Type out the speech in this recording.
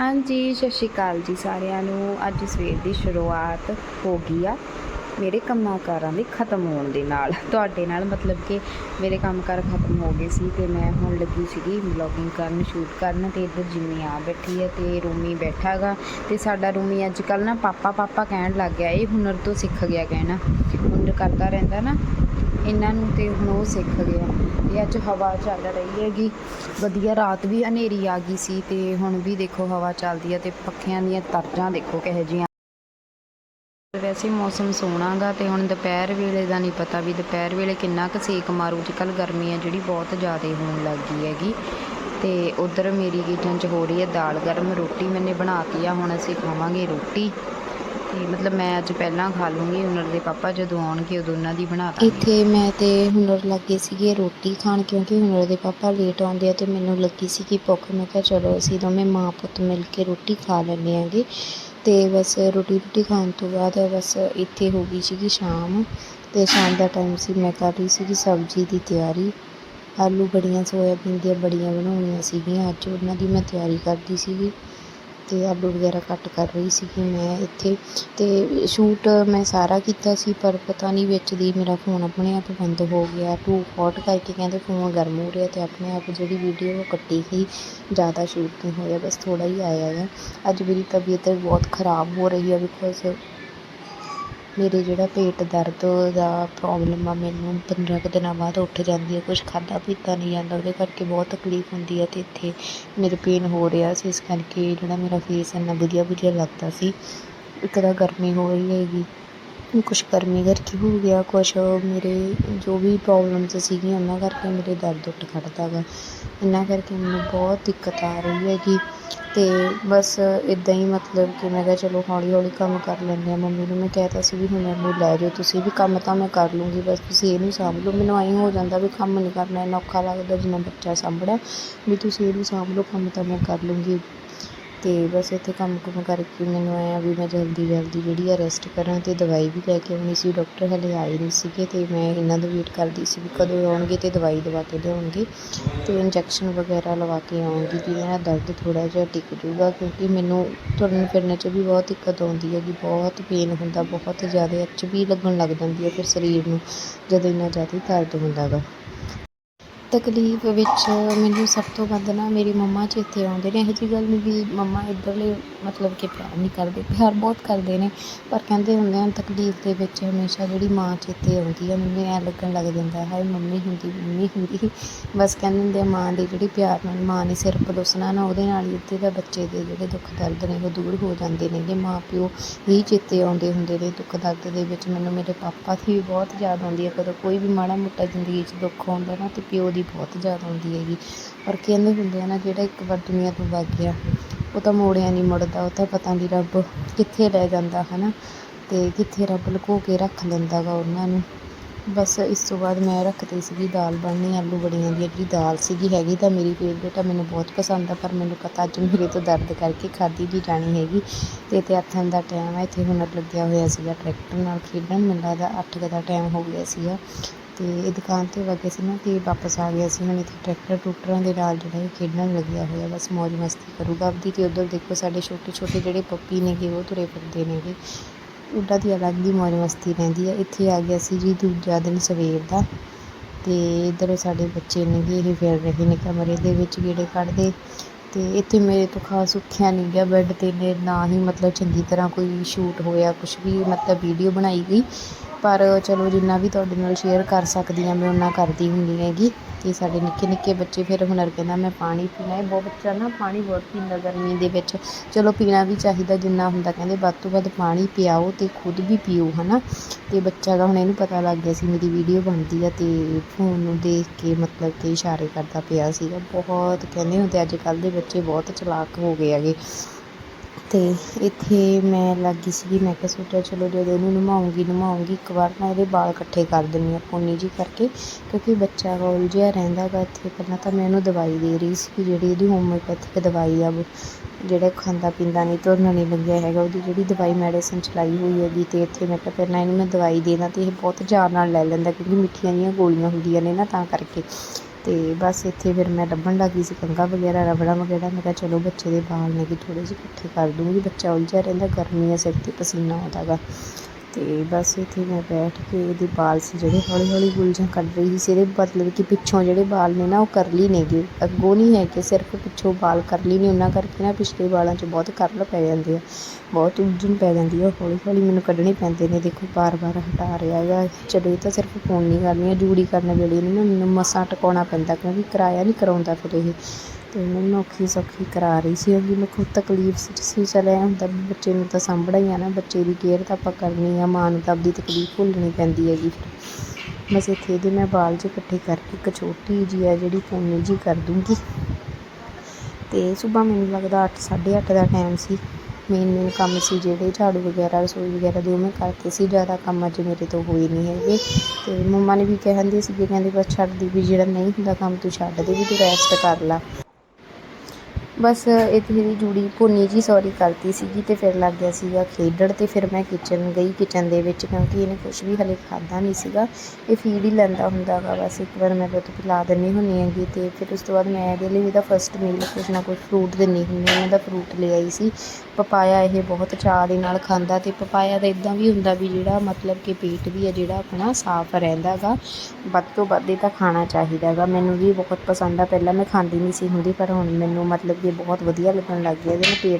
ਹਾਂਜੀ, ਸਤਿ ਸ਼੍ਰੀ ਅਕਾਲ ਜੀ ਸਾਰਿਆਂ ਨੂੰ। ਅੱਜ ਸਵੇਰ ਦੀ ਸ਼ੁਰੂਆਤ ਹੋ ਗਈ ਆ। ਮੇਰੇ ਕੰਮਾਂ ਕਾਰਾਂ ਦੇ ਖਤਮ ਹੋਣ ਦੇ ਨਾਲ। ਤੁਹਾਡੇ ਨਾਲ ਮਤਲਬ ਕਿ ਮੇਰੇ ਕੰਮਕਾਰ ਖਤਮ ਹੋ ਗਏ ਸੀ ਤੇ ਮੈਂ ਹੁਣ ਲੱਗੀ ਸੀਗੀ ਵਲੌਗਿੰਗ ਕਰਨ ਸ਼ੂਟ ਕਰਨ ਤੇ ਇੱਧਰ ਜਿੰਮੀ ਆ ਬੈਠੀ ਹੈ ਤੇ ਰੂਮੀ ਬੈਠਾਗਾ ਤੇ ਸਾਡਾ ਰੂਮੀ ਅੱਜ ਕੱਲ ਨਾ ਪਾਪਾ ਪਾਪਾ ਕਹਿਣ ਲੱਗ ਗਿਆ, ਇਹ ਹੁਨਰ ਤੋਂ ਸਿੱਖ ਗਿਆ ਕਹਿਣਾ। ਹੁਨਰ ਕਰਦਾ ਰਹਿੰਦਾ ਨਾ। ਇਹਨਾਂ ਨੂੰ ਤੇ ਹੁਣ ਉਹ ਸਿੱਖ ਗਿਆ ਇਹ ਅੱਜ ਹਵਾ ਚੱਲ ਰਹੀ ਹੈਗੀ। ਵਧੀਆ ਰਾਤ ਵੀ ਹਨੇਰੀ ਆ ਗਈ ਸੀ ਤੇ ਹੁਣ ਵੀ ਦੇਖੋ ਹਵਾ ਚੱਲਦੀ ਹੈ ਤੇ ਪੱਖਿਆਂ ਦੀਆਂ ਤਰਜਾਂ ਦੇਖੋ ਕਿਹੋ ਜਿਹੀਆਂ। ਵੈਸੇ ਮੌਸਮ ਸੋਹਣਾ ਗਾ ਤੇ ਹੁਣ ਦੁਪਹਿਰ ਵੇਲੇ ਦਾ ਨਹੀਂ ਪਤਾ ਵੀ ਦੁਪਹਿਰ ਵੇਲੇ ਕਿੰਨਾ ਕੁ ਸੇਕ ਮਾਰੂ। ਅੱਜ ਕੱਲ੍ਹ ਗਰਮੀ ਹੈ ਜਿਹੜੀ ਬਹੁਤ ਜ਼ਿਆਦਾ ਹੋਣ ਲੱਗ ਗਈ ਹੈਗੀ। ਤੇ ਉਧਰ ਮੇਰੀ ਕਿਚਨ 'ਚ ਹੋ ਰਹੀ ਹੈ ਦਾਲ ਗਰਮ। ਰੋਟੀ ਮੈਨੇ ਬਣਾਤੀ ਆ, ਹੁਣ ਅਸੀਂ ਖਾਵਾਂਗੇ ਰੋਟੀ। ਤੇ ਮਤਲਬ ਮੈਂ ਅੱਜ ਪਹਿਲਾਂ ਖਾ ਲੂੰਗੀ, ਹੁਨਰ ਦੇ ਪਾਪਾ ਜਦੋਂ ਆਉਣਗੇ ਉਦੋਂ ਉਹਨਾਂ ਦੀ ਬਣਾ ਦਾਂਗੇ। ਇੱਥੇ ਮੈਂ ਤੇ ਹੁਨਰ ਲੱਗੇ ਸੀਗੇ ਰੋਟੀ ਖਾਣ, ਕਿਉਂਕਿ ਹੁਨਰ ਦੇ ਪਾਪਾ ਲੇਟ ਆਉਂਦੇ ਆ ਤੇ ਮੈਨੂੰ ਲੱਗੀ ਸੀ ਕਿ ਭੁੱਖ, ਮੈਂ ਕਿਹਾ ਚਲੋ ਅਸੀਂ ਦੋਵੇਂ ਮਾਂ ਪੁੱਤ ਮਿਲ ਕੇ ਰੋਟੀ ਖਾ ਲੈਂਦੇ ਆਂਗੇ। ਤੇ ਬਸ ਰੋਟੀ ਰੋਟੀ ਖਾਣ ਤੋਂ ਬਾਅਦ ਬਸ ਇੱਥੇ ਹੋ ਗਈ ਸੀਗੀ ਸ਼ਾਮ ਤੇ ਸ਼ਾਮ ਦਾ ਟਾਈਮ ਸੀ, ਮੈਂ ਕਰ ਰਹੀ ਸੀਗੀ ਸਬਜ਼ੀ ਦੀ ਤਿਆਰੀ। ਆਲੂ ਬੜੀਆਂ, ਸੋਇਆਬੀਨ ਦੀਆਂ ਬੜੀਆਂ ਬਣਾਉਣੀਆਂ ਸੀਗੀਆਂ, ਅੱਜ ਉਹਨਾਂ ਦੀ ਮੈਂ ਤਿਆਰੀ ਕਰਦੀ ਸੀਗੀ। ਅਤੇ ਆਲੂ ਵਗੈਰਾ ਕੱਟ ਕਰ ਰਹੀ ਸੀਗੀ ਮੈਂ ਇੱਥੇ। ਅਤੇ ਸ਼ੂਟ ਮੈਂ ਸਾਰਾ ਕੀਤਾ ਸੀ, ਪਰ ਪਤਾ ਨਹੀਂ ਵਿੱਚ ਦੀ ਮੇਰਾ ਫੋਨ ਆਪਣੇ ਆਪ ਬੰਦ ਹੋ ਗਿਆ। ਟੂ ਹੌਟ ਕਰਕੇ ਕਹਿੰਦੇ ਫੋਨ ਗਰਮ ਹੋ ਰਿਹਾ ਅਤੇ ਆਪਣੇ ਆਪ ਜਿਹੜੀ ਵੀਡੀਓ ਉਹ ਕੱਟੀ ਗਈ ਜ਼ਿਆਦਾ ਸ਼ੂਟ ਨਹੀਂ ਹੋਇਆ, ਬਸ ਥੋੜ੍ਹਾ ਹੀ ਆਇਆ ਹੈ ਅੱਜ ਮੇਰੀ ਤਬੀਅਤ ਬਹੁਤ ਖਰਾਬ ਹੋ ਰਹੀ ਹੈ ਬਿਕੋਜ਼ ਮੇਰੇ ਜਿਹੜਾ ਪੇਟ ਦਰਦ ਦਾ ਪ੍ਰੋਬਲਮ ਆ, ਮੈਨੂੰ 15 ਕੁ ਦਿਨਾਂ ਬਾਅਦ ਉੱਠ ਜਾਂਦੀ ਹੈ ਕੁਛ ਖਾਧਾ ਪੀਤਾ ਨਹੀਂ ਜਾਂਦਾ, ਉਹਦੇ ਕਰਕੇ ਬਹੁਤ ਤਕਲੀਫ ਹੁੰਦੀ ਹੈ ਅਤੇ ਇੱਥੇ ਮੇਰੇ ਪੇਨ ਹੋ ਰਿਹਾ ਸੀ, ਇਸ ਕਰਕੇ ਜਿਹੜਾ ਮੇਰਾ ਫੇਸ ਇੰਨਾ ਵਧੀਆ ਵਧੀਆ ਲੱਗਦਾ ਸੀ, ਇੱਕ ਤਾਂ ਗਰਮੀ ਹੋ ਰਹੀ ਹੈਗੀ, ਕੁਛ ਗਰਮੀ ਕਰਕੇ ਹੋ ਗਿਆ, ਕੁਛ ਮੇਰੇ ਜੋ ਵੀ ਪ੍ਰੋਬਲਮਸ ਸੀਗੀਆਂ, ਉਹਨਾਂ ਕਰਕੇ ਮੇਰੇ ਦਰਦ ਉੱਠ ਖੜਦਾ ਗਾ ਇਹਨਾਂ ਕਰਕੇ ਮੈਨੂੰ ਬਹੁਤ ਦਿੱਕਤ ਆ ਰਹੀ ਹੈਗੀ। ਅਤੇ ਬਸ ਇੱਦਾਂ ਹੀ ਮਤਲਬ ਕਿ ਮੈਂ ਕਿਹਾ ਚਲੋ ਹੌਲੀ ਹੌਲੀ ਕੰਮ ਕਰ ਲੈਂਦੇ ਹਾਂ। ਮੰਮੀ ਨੂੰ ਮੈਂ ਕਹਿ ਕਹਿਤਾ ਸੀ ਵੀ ਹੁਣ ਇਹਨੂੰ ਲੈ ਜਾਓ, ਤੁਸੀਂ ਵੀ ਕੰਮ ਤਾਂ ਮੈਂ ਕਰ ਲੂੰਗੀ, ਬਸ ਤੁਸੀਂ ਇਹਨੂੰ ਸਾਂਭ ਲਓ। ਮੈਨੂੰ ਐਂ ਹੋ ਜਾਂਦਾ ਵੀ ਕੰਮ ਨਹੀਂ ਕਰਨਾ, ਇੰਨਾ ਔਖਾ ਲੱਗਦਾ ਜਿੰਨਾ ਬੱਚਾ ਸਾਂਭਣਾ। ਵੀ ਤੁਸੀਂ ਇਹਨੂੰ ਸਾਂਭ ਲਓ, ਕੰਮ ਤਾਂ ਮੈਂ ਕਰ ਲੂੰਗੀ। ਅਤੇ ਬਸ ਇੱਥੇ ਕੰਮ ਕੁਮ ਕਰਕੇ ਮੈਨੂੰ ਆਇਆ ਵੀ ਮੈਂ ਜਲਦੀ ਜਲਦੀ ਜਿਹੜੀ ਆ ਰੈਸਟ ਕਰਾਂ ਅਤੇ ਦਵਾਈ ਵੀ ਲੈ ਕੇ ਆਉਣੀ ਸੀ। ਡਾਕਟਰ ਹਾਲੇ ਆਏ ਨਹੀਂ ਸੀਗੇ ਅਤੇ ਮੈਂ ਇਹਨਾਂ ਦਾ ਵੇਟ ਕਰਦੀ ਸੀ ਵੀ ਕਦੋਂ ਆਉਣਗੇ ਅਤੇ ਦਵਾਈ ਦਵਾ ਕੇ ਲਿਆਉਣਗੇ। ਅਤੇ ਇੰਜੈਕਸ਼ਨ ਵਗੈਰਾ ਲਵਾ ਕੇ ਆਉਂਗੀ ਜਿਹਦੇ ਨਾਲ ਦਰਦ ਥੋੜ੍ਹਾ ਜਿਹਾ ਟਿਕ ਜੂਗਾ ਕਿਉਂਕਿ ਮੈਨੂੰ ਤੁਰਨ ਫਿਰਨ 'ਚ ਵੀ ਬਹੁਤ ਦਿੱਕਤ ਆਉਂਦੀ ਹੈਗੀ ਬਹੁਤ ਪੇਨ ਹੁੰਦਾ, ਬਹੁਤ ਜ਼ਿਆਦਾ ਅੱਚ ਵੀ ਲੱਗਣ ਲੱਗ ਜਾਂਦੀ ਹੈ ਫਿਰ ਸਰੀਰ ਨੂੰ ਜਦੋਂ ਇੰਨਾ ਜ਼ਿਆਦਾ ਦਰਦ ਹੁੰਦਾ ਗਾ ਤਕਲੀਫ ਵਿੱਚ ਮੈਨੂੰ ਸਭ ਤੋਂ ਵੱਧ ਨਾ ਮੇਰੀ ਮੰਮਾ ਚੇਤੇ ਆਉਂਦੇ ਨੇ। ਇਹੋ ਜਿਹੀ ਗੱਲ ਨਹੀਂ ਵੀ ਮੰਮਾ ਇੱਧਰਲੇ ਮਤਲਬ ਕਿ ਪਿਆਰ ਨਹੀਂ ਕਰਦੇ, ਪਿਆਰ ਬਹੁਤ ਕਰਦੇ ਨੇ। ਪਰ ਕਹਿੰਦੇ ਹੁੰਦੇ ਹਨ, ਤਕਲੀਫ ਦੇ ਵਿੱਚ ਹਮੇਸ਼ਾ ਜਿਹੜੀ ਮਾਂ ਚੇਤੇ ਆਉਂਦੀ ਹੈ ਮੈਨੂੰ ਐਂ ਲੱਗਣ ਲੱਗ ਜਾਂਦਾ ਹੈ ਮੰਮੀ ਹੁੰਦੀ ਮੰਮੀ ਹੁੰਦੀ। ਬਸ ਕਹਿੰਦੇ ਹੁੰਦੇ ਆ, ਮਾਂ ਦੀ ਜਿਹੜੀ ਪਿਆਰ ਨਾਲ, ਮਾਂ ਨੇ ਸਿਰ ਪਲੋਸਣਾ ਨਾ, ਉਹਦੇ ਨਾਲ ਹੀ ਉੱਤੇ ਦਾ ਬੱਚੇ ਦੇ ਜਿਹੜੇ ਦੁੱਖ ਦਰਦ ਨੇ, ਉਹ ਦੂਰ ਹੋ ਜਾਂਦੇ ਨੇਗੇ। ਮਾਂ ਪਿਓ ਹੀ ਚੇਤੇ ਆਉਂਦੇ ਹੁੰਦੇ ਨੇ ਦੁੱਖ ਦਰਦ ਦੇ ਵਿੱਚ। ਮੈਨੂੰ ਮੇਰੇ ਪਾਪਾ ਦੀ ਵੀ ਬਹੁਤ ਯਾਦ ਆਉਂਦੀ ਹੈ ਕਦੋਂ ਕੋਈ ਵੀ ਮਾੜਾ ਮੋਟਾ ਜ਼ਿੰਦਗੀ 'ਚ ਦੁੱਖ ਆਉਂਦਾ ਨਾ, ਤੇ ਪਿਓ ਦੀ ਬਹੁਤ ਜ਼ਿਆਦਾ ਆਉਂਦੀ ਹੈਗੀ। ਪਰ ਕਹਿੰਦੇ ਹੁੰਦੇ ਆ ਨਾ, ਜਿਹੜਾ ਇੱਕ ਵਾਰ ਦੁਨੀਆ ਤੋਂ ਵਗ ਗਿਆ, ਉਹ ਤਾਂ ਮੋੜਿਆ ਨਹੀਂ ਮੁੜਦਾ, ਉਹ ਤਾਂ ਪਤਾ ਨਹੀਂ ਰੱਬ ਕਿੱਥੇ ਲੈ ਜਾਂਦਾ ਹੈ ਨਾ ਤੇ ਕਿੱਥੇ ਰੱਬ ਲੁਕੋ ਕੇ ਰੱਖ ਲੈਂਦਾ ਗਾ ਉਹਨਾਂ ਨੂੰ। ਬਸ ਇਸ ਤੋਂ ਬਾਅਦ ਮੈਂ ਰੱਖਦੀ ਸੀਗੀ ਦਾਲ ਬਣਨੀ, ਆਲੂ ਬੜੀਆਂ ਦੀ, ਜਿਹੜੀ ਦਾਲ ਸੀਗੀ ਹੈਗੀ ਤਾਂ ਮੇਰੀ ਫੇਵਰੇਟ ਆ ਮੈਨੂੰ ਬਹੁਤ ਪਸੰਦ ਆ, ਪਰ ਮੈਨੂੰ ਪਤਾ ਅੱਜ ਮੇਰੇ ਤੋਂ ਦਰਦ ਕਰਕੇ ਖਾਧੀ ਵੀ ਜਾਣੀ ਹੈਗੀ। ਤੇ ਤੇ ਆਥਣ ਦਾ ਟਾਈਮ ਹੈ ਇੱਥੇ ਹੁਨਰ ਲੱਗਿਆ ਹੋਇਆ ਸੀਗਾ, ਟਰੈਕਟਰ ਨਾਲ ਖੇਡਣ, ਮੈਨੂੰ ਲੱਗਦਾ ਅੱਠ ਕੁ ਦਾ ਟਾਈਮ ਹੋ ਗਿਆ ਸੀਗਾ। ਤੇ ਇਹ ਦੁਕਾਨ ਤੇ ਵਗੇ ਸੀ ਨਾ ਤੇ ਵਾਪਸ ਆ ਗਿਆ ਸੀ। ਹੁਣ ਇੱਥੇ ਟਰੈਕਟਰ ਟਰੂਕਟਰਾਂ ਦੇ ਨਾਲ ਜਿਹੜਾ ਇਹ ਖੇਡਣ ਲੱਗਿਆ ਹੋਇਆ। ਬਸ ਮौज ਮਸਤੀ ਕਰੂਗਾ ਆਪਦੀ ਤੇ ਉਧਰ ਦੇਖੋ ਸਾਡੇ ਛੋਟੇ ਛੋਟੇ ਜਿਹੜੇ ਪੱਪੀ ਨੇਗੇ, ਉਹ ਤੁਰੇ ਫਿਰਦੇ ਨੇਗੇ। ਉਹਨਾਂ ਦੀ ਅਲੱਗ ਹੀ ਮौज ਮਸਤੀ ਰਹਿੰਦੀ ਹੈ। ਇੱਥੇ ਆ ਗਿਆ ਸੀ ਜੀ ਦੂਜਾ ਦਿਨ ਸਵੇਰ ਦਾ। ਤੇ ਇੱਧਰ ਸਾਡੇ ਬੱਚੇ ਨੇਗੇ, ਇਹ ਫਿਰ ਰਹੇ ਨੇ ਕਮਰੇ ਦੇ ਵਿੱਚ ਗੇੜੇ ਕੱਢਦੇ। ਤੇ ਇੱਥੇ ਮੇਰੇ ਤੋਂ ਖਾਸ ਉੱਠਿਆ ਨਹੀਂ ਗਿਆ। ਬੈੱਡ ਤੇ ਨੇ ਨਾ ਹੀ ਮਤਲਬ ਚੰਗੀ ਤਰ੍ਹਾਂ ਕੋਈ ਸ਼ੂਟ ਹੋਇਆ ਕੁਝ ਵੀ ਮਤਲਬ ਵੀਡੀਓ ਬਣਾਈ ਗਈ। ਪਰ ਚਲੋ ਜਿੰਨਾ ਵੀ ਤੁਹਾਡੇ ਨਾਲ ਸ਼ੇਅਰ ਕਰ ਸਕਦੀ ਹਾਂ, ਮੈਂ ਉਹਨਾਂ ਕਰਦੀ ਹੁੰਦੀ ਹੈਗੀ। ਤੇ ਸਾਡੇ ਨਿੱਕੇ ਨਿੱਕੇ ਬੱਚੇ ਫਿਰ ਹੁਨਰ ਕਹਿੰਦਾ, ਮੈਂ ਪਾਣੀ ਪੀਣਾ ਹੈ। ਬਹੁਤ ਬੱਚਾ ਨਾ ਪਾਣੀ ਬਹੁਤ ਪੀਂਦਾ ਗਰਮੀ ਦੇ ਵਿੱਚ। ਚਲੋ ਪੀਣਾ ਵੀ ਚਾਹੀਦਾ ਜਿੰਨਾ ਹੁੰਦਾ, ਕਹਿੰਦੇ ਵੱਧ ਤੋਂ ਵੱਧ ਪਾਣੀ ਪਿਆਓ ਤੇ ਖੁਦ ਵੀ ਪੀਓ, ਹਨਾ। ਤੇ ਬੱਚਾ ਦਾ ਹੁਣ ਇਹਨੂੰ ਪਤਾ ਲੱਗ ਗਿਆ ਸੀ, ਮੇਰੀ ਵੀਡੀਓ ਬਣਦੀ ਆ ਤੇ ਫੋਨ ਨੂੰ ਦੇਖ ਕੇ ਮਤਲਬ ਕਿ ਇਸ਼ਾਰੇ ਕਰਦਾ ਪਿਆ ਸੀਗਾ। ਬਹੁਤ ਕਹਿੰਦੇ ਹੁੰਦੇ ਅੱਜ ਕੱਲ੍ਹ ਦੇ ਬੱਚੇ ਬਹੁਤ ਚਲਾਕ ਹੋ ਗਏ ਹੈਗੇ। ਅਤੇ ਇੱਥੇ ਮੈਂ ਲੱਗ ਗਈ ਸੀਗੀ, ਮੈਂ ਕਿਹਾ ਸੋਚਿਆ ਚਲੋ ਜਦੋਂ ਇਹਨੂੰ ਨਵਾਉਂਗੀ ਨਵਾਉਂਗੀ ਇੱਕ ਵਾਰ ਮੈਂ ਇਹਦੇ ਵਾਲ ਇਕੱਠੇ ਕਰ ਦਿੰਦੀ ਹਾਂ ਪੋਨੀ ਜੀ ਕਰਕੇ, ਕਿਉਂਕਿ ਬੱਚਾ ਗਾ ਉਲਝਿਆ ਰਹਿੰਦਾ ਗਾ ਇੱਥੇ, ਪਹਿਲਾਂ ਤਾਂ ਮੈਂ ਇਹਨੂੰ ਦਵਾਈ ਦੇ ਰਹੀ ਸੀ ਜਿਹੜੀ ਇਹਦੀ ਹੋਮਿਓਪੈਥਿਕ ਦਵਾਈ ਆ ਜਿਹੜਾ ਖਾਂਦਾ ਪੀਂਦਾ ਨਹੀਂ ਤੁਰਨ ਨਹੀਂ ਲੱਗਿਆ ਹੈਗਾ, ਉਹਦੀ ਜਿਹੜੀ ਦਵਾਈ ਮੈਡੀਸਨ ਚਲਾਈ ਹੋਈ ਹੈਗੀ ਅਤੇ ਇੱਥੇ ਮੈਂ ਕਿਹਾ ਪਹਿਲਾਂ ਇਹਨੂੰ ਮੈਂ ਦਵਾਈ ਦੇ ਦਾਂ ਅਤੇ ਇਹ ਬਹੁਤ ਚਾਅ ਨਾਲ ਲੈ ਲੈਂਦਾ, ਕਿਉਂਕਿ ਮਿੱਠੀਆਂ ਜਿਹੀਆਂ ਗੋਲੀਆਂ ਹੁੰਦੀਆਂ ਨੇ ਨਾ ਤਾਂ ਕਰਕੇ। ਤੇ ਬਸ ਇੱਥੇ ਫਿਰ ਮੈਂ ਲੱਭਣ ਲੱਗੀ ਸੀ, ਕੰਘਾ ਵਗੈਰਾ, ਰਬੜਾ ਵਗੈਰਾ। ਮੈਂ ਕਿਹਾ ਚਲੋ ਬੱਚੇ ਦੇ ਵਾਲ ਨੇ ਕਿ ਥੋੜ੍ਹੇ ਜਿਹੇ ਇਕੱਠੇ ਕਰ ਦੂੰਗੀ। ਬੱਚਾ ਉਲਝਿਆ ਰਹਿੰਦਾ, ਗਰਮੀ ਆ, ਸਿਰ 'ਤੇ ਪਸੀਨਾ ਆਉਂਦਾ ਗਾ। ਤੇ ਬਸ ਇੱਥੇ ਮੈਂ ਬੈਠ ਕੇ ਇਹਦੇ ਵਾਲ ਸੀ ਜਿਹੜੇ ਹੌਲੀ ਹੌਲੀ ਗੁਲਜਾਂ ਕੱਢ ਰਹੀ ਸੀ। ਇਹਦੇ ਮਤਲਬ ਕਿ ਪਿੱਛੋਂ ਜਿਹੜੇ ਵਾਲ ਨੇ ਨਾ, ਉਹ ਕਰਲੀ ਨੇਗੇ। ਅੱਗੋਂ ਨਹੀਂ ਹੈਗੇ ਸਿਰਫ ਪਿੱਛੋਂ ਵਾਲ ਕਰਲੀ ਨੇ, ਉਹਨਾਂ ਕਰਕੇ ਨਾ ਪਿਛਲੇ ਵਾਲਾਂ 'ਚ ਬਹੁਤ ਕਰਲ ਪੈ ਜਾਂਦੇ ਆ। ਬਹੁਤ ਉਲਝਣ ਪੈ ਜਾਂਦੀ ਆ ਹੌਲੀ ਹੌਲੀ ਮੈਨੂੰ ਕੱਢਣੇ ਪੈਂਦੇ ਨੇ। ਦੇਖੋ ਬਾਰ ਬਾਰ ਹਟਾ ਰਿਹਾ ਹੈਗਾ। ਚਲੋ, ਇਹ ਤਾਂ ਸਿਰਫ ਫੋਨ ਨਹੀਂ ਕਰਨੀ ਆ। ਜੂੜੀ ਕਰਨ ਵੇਲੇ ਨੂੰ ਨਾ ਮੈਨੂੰ ਮਸਾਂ ਟਿਕਾਉਣਾ ਪੈਂਦਾ, ਕਿਉਂਕਿ ਕਿਰਾਇਆ ਨਹੀਂ ਕਰਾਉਂਦਾ ਫਿਰ ਇਹ। ਤੇ ਮੈਨੂੰ ਔਖੀ ਸੌਖੀ ਕਰਾ ਰਹੀ ਸੀ ਕਿ ਮੈਂ ਖੁਦ ਤਕਲੀਫ ਸੀ ਚਲਿਆ ਹੁੰਦਾ ਵੀ ਬੱਚੇ ਨੂੰ ਤਾਂ ਸਾਂਭਣਾ ਹੀ ਆ ਨਾ। ਬੱਚੇ ਦੀ ਕੇਅਰ ਤਾਂ ਆਪਾਂ ਕਰਨੀ ਆ, ਮਾਂ ਨੂੰ ਤਾਂ ਆਪਦੀ ਤਕਲੀਫ ਭੁੱਲਣੀ ਪੈਂਦੀ ਹੈਗੀ ਬਸ ਇੱਥੇ ਇਹਦੇ ਮੈਂ ਬਾਲ ਜਿਹੇ ਇਕੱਠੇ ਕਰਕੇ ਇੱਕ ਛੋਟੀ ਜਿਹੀ ਆ, ਜਿਹੜੀ ਪੂਨੀ ਜੀ ਕਰ ਦੂੰਗੀ। ਤੇ ਸਵੇਰ ਮੈਨੂੰ ਲੱਗਦਾ ਅੱਠ, ਸਾਢੇ ਅੱਠ ਦਾ ਟਾਈਮ ਸੀ। ਮੇਨ ਮੇਨ ਕੰਮ ਸੀ ਜਿਹੜੇ ਝਾੜੂ ਵਗੈਰਾ, ਰਸੋਈ ਵਗੈਰਾ ਦੇ, ਉਹ ਮੈਂ ਕਰਤੇ ਸੀ। ਜ਼ਿਆਦਾ ਕੰਮ ਅੱਜ ਮੇਰੇ ਤੋਂ ਹੋਏ ਨਹੀਂ ਹੈਗੇ। ਤੇ ਮੰਮਾ ਨੇ ਵੀ ਕਹਿੰਦੇ ਸੀਗੇ, ਕਹਿੰਦੇ ਬਸ ਛੱਡ ਦੇ ਵੀ, ਜਿਹੜਾ ਨਹੀਂ ਹੁੰਦਾ ਕੰਮ ਤੂੰ ਛੱਡ ਦੇ, ਵੀ ਤੂੰ ਰੈਸਟ ਕਰ ਲਾ। ਬਸ ਇੱਥੇ ਦੀ ਜੂੜੀ ਭੁੰਨੀ ਜੀ ਸੌਰੀ ਕਰਤੀ ਸੀਗੀ ਤੇ ਫਿਰ ਲੱਗ ਗਿਆ ਸੀਗਾ ਖੇਡਣ ਤੇ ਫਿਰ ਮੈਂ ਕਿਚਨ ਗਈ ਕਿਚਨ ਦੇ ਵਿੱਚ ਕਿਉਂਕਿ ਇਹਨੇ ਕੁਝ ਵੀ ਹਲੇ ਖਾਦਾ ਨਹੀਂ ਸੀਗਾ। ਇਹ ਫੀਡ ਹੀ ਲੈਂਦਾ ਹੁੰਦਾ ਗਾ ਬਸ, ਇੱਕ ਵਾਰ ਮੈਂ ਦੁੱਧ ਪਿਲਾ ਦਿੰਦੀ ਹੁੰਦੀ ਹੈਗੀ ਤੇ ਫਿਰ ਉਸ ਤੋਂ ਬਾਅਦ ਮੈਂ ਇਹਦੇ ਲਈ ਇਹਦਾ ਫਸਟ ਮੀਲ ਕੁਛ ਨਾ ਕੁਛ ਫਰੂਟ ਦਿੰਦੀ ਹੁੰਦੀ ਹਾਂ ਇਹਦਾ ਫਰੂਟ ਲੈ ਆਈ ਸੀ। ਪਪਾਇਆ ਇਹ ਬਹੁਤ ਚਾਅ ਦੇ ਨਾਲ ਖਾਂਦਾ ਅਤੇ ਪਪਾਇਆ ਦਾ ਇੱਦਾਂ ਵੀ ਹੁੰਦਾ ਵੀ ਜਿਹੜਾ ਮਤਲਬ ਕਿ ਪੇਟ ਵੀ ਹੈ ਜਿਹੜਾ ਆਪਣਾ ਸਾਫ਼ ਰਹਿੰਦਾ ਗਾ, ਵੱਧ ਤੋਂ ਵੱਧ ਇਹ ਤਾਂ ਖਾਣਾ ਚਾਹੀਦਾ ਗਾ। ਮੈਨੂੰ ਵੀ ਬਹੁਤ ਪਸੰਦ ਆ, ਪਹਿਲਾਂ ਮੈਂ ਖਾਂਦੀ ਨਹੀਂ ਸੀ ਹੁੰਦੀ, ਪਰ ਹੁਣ ਮੈਨੂੰ ਮਤਲਬ ਕਿ ਬਹੁਤ ਵਧੀਆ ਲੱਗਣ ਲੱਗ ਗਿਆ ਇਹਦੇ ਨਾਲ ਪੇਟ